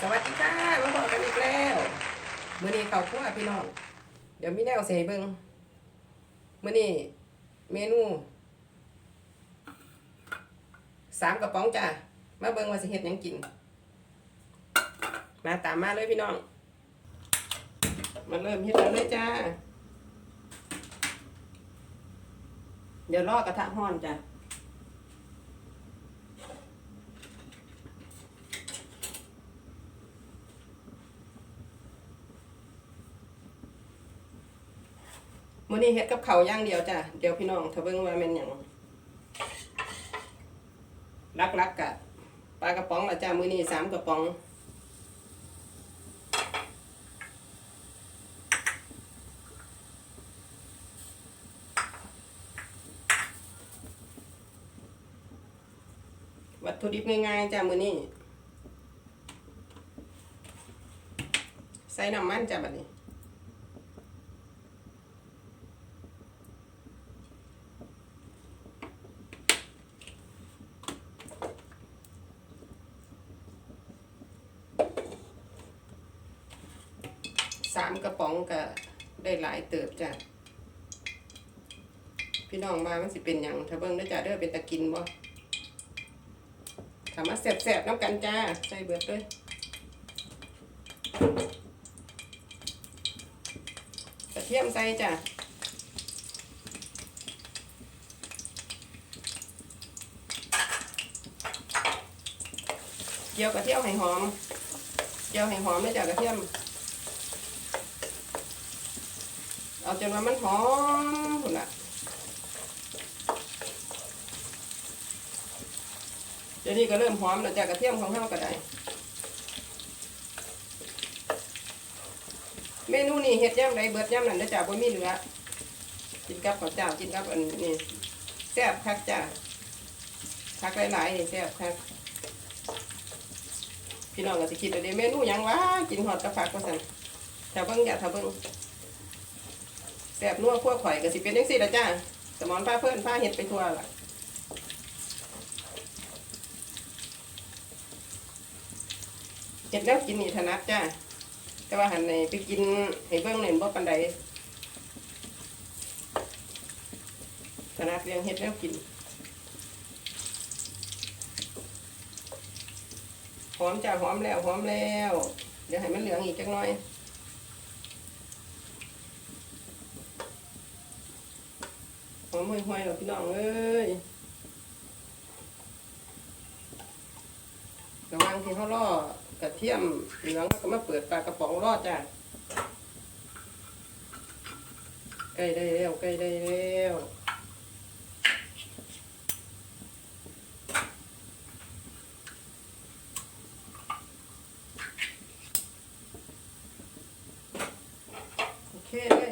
สวัสดีค่ะมาบอกกันอีกแล้วมื้อนี้ข้าวคั่วพี่น้อง เดี๋ยวมีแนวเสเบิงมื้อนี้เมนูสามกระป๋องจ้ะมาเบิงว่าสิเฮ็ดหยังกิน มาตามมาเลยพี่น้อง มาเริ่มเฮ็ดแล้วเลยจ้า เดี๋ยวรอกระทะห้อนจ้ะ มื้อนี้เฮ็ดกับเขาย่างเดียวจ้ะ เดี๋ยวพี่น้องถ้าเบิ่งว่าแม่นหยังลักๆกะปลากระป๋องละจ้ะมือนี้สามกระป๋องวัตถุดิบง่ายๆจ้ะมือนี้ ใส่น้ำมันจ้ะบัดนี้ สามกระ ป๋องก็ได้หลายเติบจ้ะพี่น้องมามันสิเป็นอย่างถ้าเบิ่งได้จ้ะเด้อเป็นตะกินบ่ถามมาแสบๆน้ำกันจ้าใส่เบิดเลยกระเทียมใส่จ้ะเจียวกระเทียมให้หอมเจียวให้หอมเลยจ้ะกระเทียม เอาจนว่ามันหอมพุ่นละเดี๋ยวนี้ก็เริ่มหอมแล้วจากกระเทียมของเฮาก็ได้ เมนูนี้เฮ็ดย่ำไรเบิดย่ำนั่นเด้อจ้าบ่มีเหลือกินกับข้าวเจ้ากินกับอันนี้แซ่บคักจ้าคักหลายๆนี่แซ่บคักพี่น้องก็สิคิดว่าเด้เมนูหยังวะกินฮอดกับผักว่าซั่นถ้าเบิ่งอย่าถ้าเบิ่ง แสบนัวขั้วข่อยก็สิเป็นจังซี่ละจ้าสมอนผ้าเพื่อนผ้าเห็ดไปทั่วล่ะเห็ดแล้วกินนี่ถนัดจ้าแต่ว่าหันในไปกินให้เบิ้งเน่นบ่ปันใดถนัดเรียงเห็ดแล้วกินหอมจ้าหอมแล้วหอมแล้ว เดี๋ยวให้มันเหลืองอีกจักหน่อย หอมห่วยๆหรอพี่น้องเอ้ยระวังที่เขาล่อกระเทียมเหลืองแล้วก็มาเปิดปลากระป๋องรอจ้ะใกล้ได้แล้วใกล้ได้แล้วโอเคเลย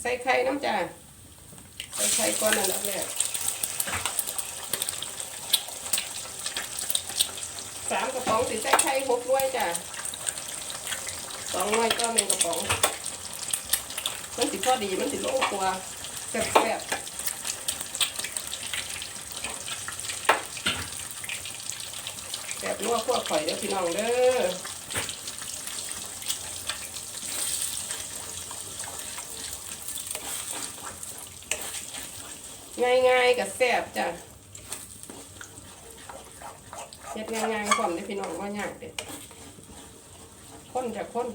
ใส่ไข่น้ำจ้า ใส่ไข่ก่อนอันดับแรกสามกระป๋องสิใส่ไข่หกด้วยจ้ะสองน่วยก็หนึ่งกระป๋อง มันสิพอดีมันสิโล่ตัวแซ่บแซ่บแซ่บนัวขั้วข่อยเด้อพี่น้องเด้อ ง่ายๆกับแซ่บจ้ะเฮ็ดง่ายๆความได้พี่น้องว่ายากเด็ดข้นจากข้น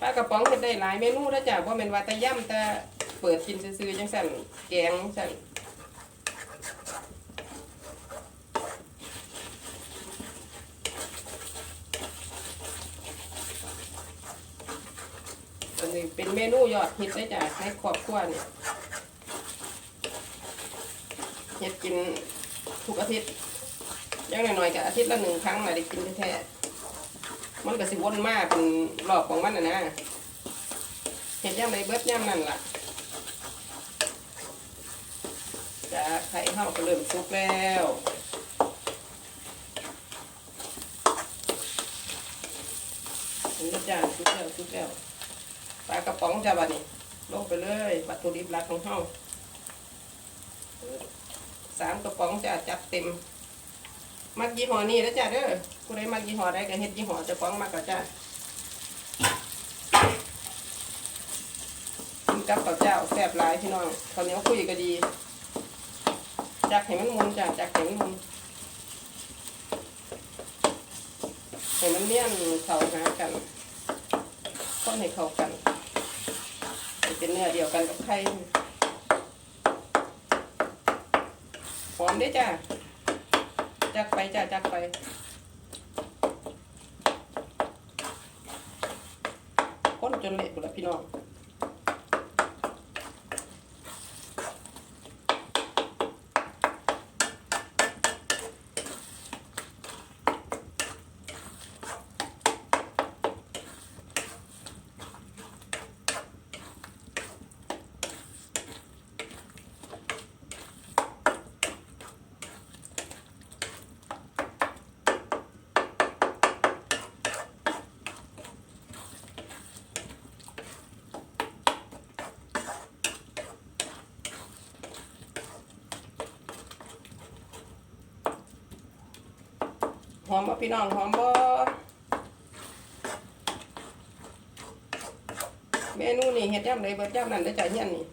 ปลากระป๋องเฮ็ดได้หลายเมนูแล้วจ้ะว่าเป็นว่าตะย่ำแต่เปิดกินซื้อๆจังสั่นแกงจังสั่น นนี้เป็นเมนูยอดฮิตเลยจ้ะในครอบครัวเนี่ยเฮ็ดกินทุกอาทิตย์อยังน้อยๆก็อาทิตย์ละหนึ่งครั้งมาได้กินแท้ๆมันก็สิวนมากเป็นรอบของมันนะนะเฮ็ดย่ำใดเบิดย่ำนั่นล่ะจ้ะไข่เฮาก็เริ่มสุกแล้วนแล้วจ้ะสุกแล้วสุกแล้ว ปลากระป๋องจ้าบัดนี้ลงไปเลยวัตถุดิบหลักของเฮาสามกระป๋องจ้าจัดเต็ม มักยี่ห้อนี้แล้วจ้ะเด้อผู้ใดมักยี่ห้อใดก็เฮ็ดยี่ห้อจะฟ้องมักก็จ้ะกินกับข้าวเจ้าแซ่บหลายพี่น้องข้าวเหนียวคุยก็ดีจักให้มันมุนจ้ะจักให้มันมุนให้มันเลี่ยนเขาหากันคนให้เข้ากัน เป็นเนื้อเดียวกันกับไข่หอมได้จ้ะจักไปจ้าจักไปคนจนเละหมดแล้วพี่น้อง อมบ่พี่น้องหอมบ่เมนูนี่เฮ็ดย่ำใดเบิดย่ำนั้นได้อจ้ะเฮียนนี่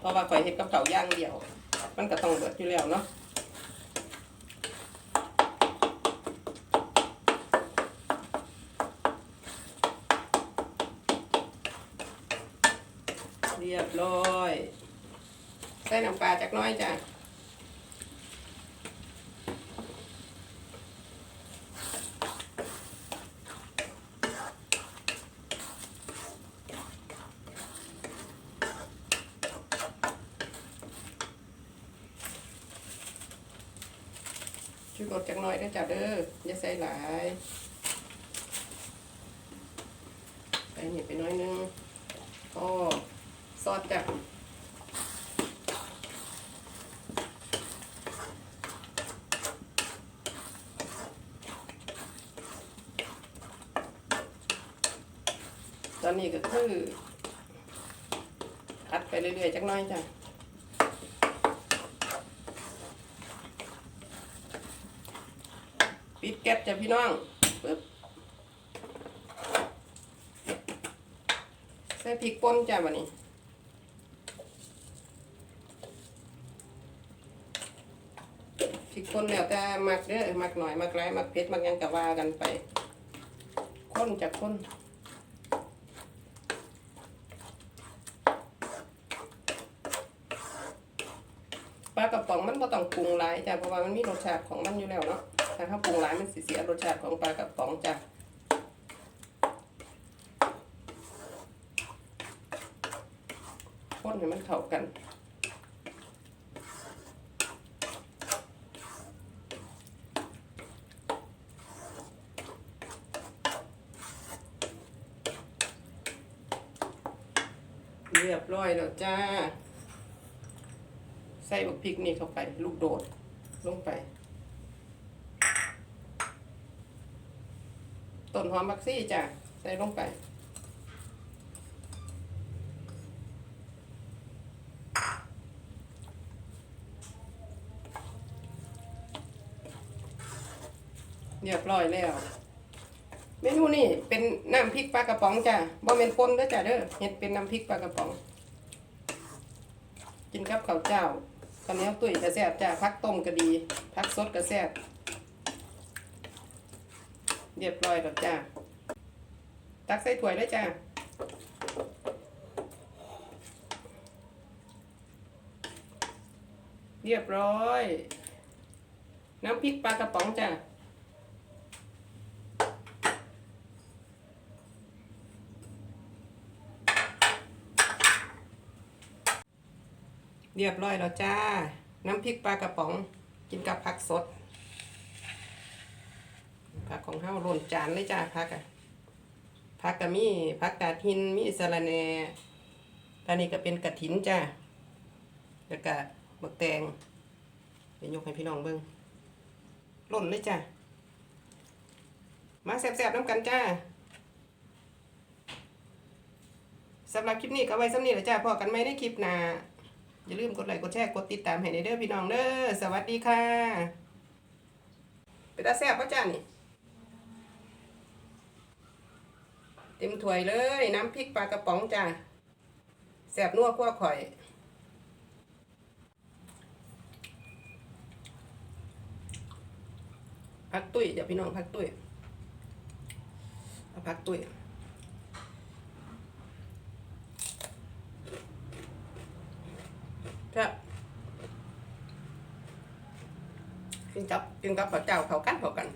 เพราะว่าข่อยเฮ็ดกับเข้าย่างเดียว มันก็ต้องเบิดอยู่แล้วเนาะเรียบร้อย ใส่น้ำปลาจักน้อยจ้ะ ช่วยกดจักห น่อยเด้อจ้าเด้ออย่าใส่หลายใส่นี่ไปน้อยนึงพอซอสจ้ะตอนนี้ก็คืออัดไปเรื่อยๆจักน้อยจ้ะ ปิดแก๊สจ้ะพี่น้องปึ๊บใส่พริกป่นจ้ะวันนี้พริกป่นแล้วแต่มักเด้อมักหน่อยมักไรมักเผ็ดมักยังกะว่ากันไปข้นจากข้นปลากระป๋องมันก็ต้องปรุงหลายจ้ะเพราะว่ามันมีรสชาติของมันอยู่แล้วเนาะ ถ้าเขาปรุงหลายมันเสียรสชาติของปลากระป๋องจ้ะคนให้มันเข้ากันเรียบร้อยแล้วจ้า ใส่บักพริกนี่เข้าไป ลูกโดดลงไป ต้นหอมบักซี่จ้ะใส่ลงไป เรียบร้อยแล้ว เมนูนี่เป็นน้ำพริกปลากระป๋องจ้ะบ่เป็นปนเด้อจ้ะเด้อเฮ็ดเป็นน้ำพริกปลากระป๋อง กินกับข้าวเจ้าข้าวเหนียวตุ้ยกระแซบจ้ะพักต้มก็ดีพักสดกระแซบ เรียบร้อยแล้วจ้า ตักใส่ถ้วยเลยจ้าเรียบร้อย น้ำพริกปลากระป๋องจ้าเรียบร้อยแล้วจ้า น้ำพริกปลากระป๋อง กินกับผักสด ของเฮาหล่นจานเลยจ้าผักอะผักก็มีผักกาดหินมีสะระแหน่ตอนนี้ก็เป็นกระถินจ้าแล้วก็บักแตงเดี๋ยวยกให้พี่น้องเบิ่งหล่นเลยจ้ามาแซ่บๆน้ำกันจ้าสำหรับคลิปนี้ก็ไว้สำนี้แหละจ้าพอกันไหมในคลิปหน้าอย่าลืมกดไลค์กดแชร์กดติดตามให้ในเด้อพี่น้องเด้อสวัสดีค่ะ ไปตาแซ่บป่ะจ้านี่ เต็มถ้วยเลย น้ำพริกปลากระป๋องจ้าแซบนัวคั่วข่อย พักตุ้ยเดี๋ยวพี่น้องพักตุ้ยเอาพักตุ้ยครับกินกับกินกับข้าวเจ้าเขากันเขากัน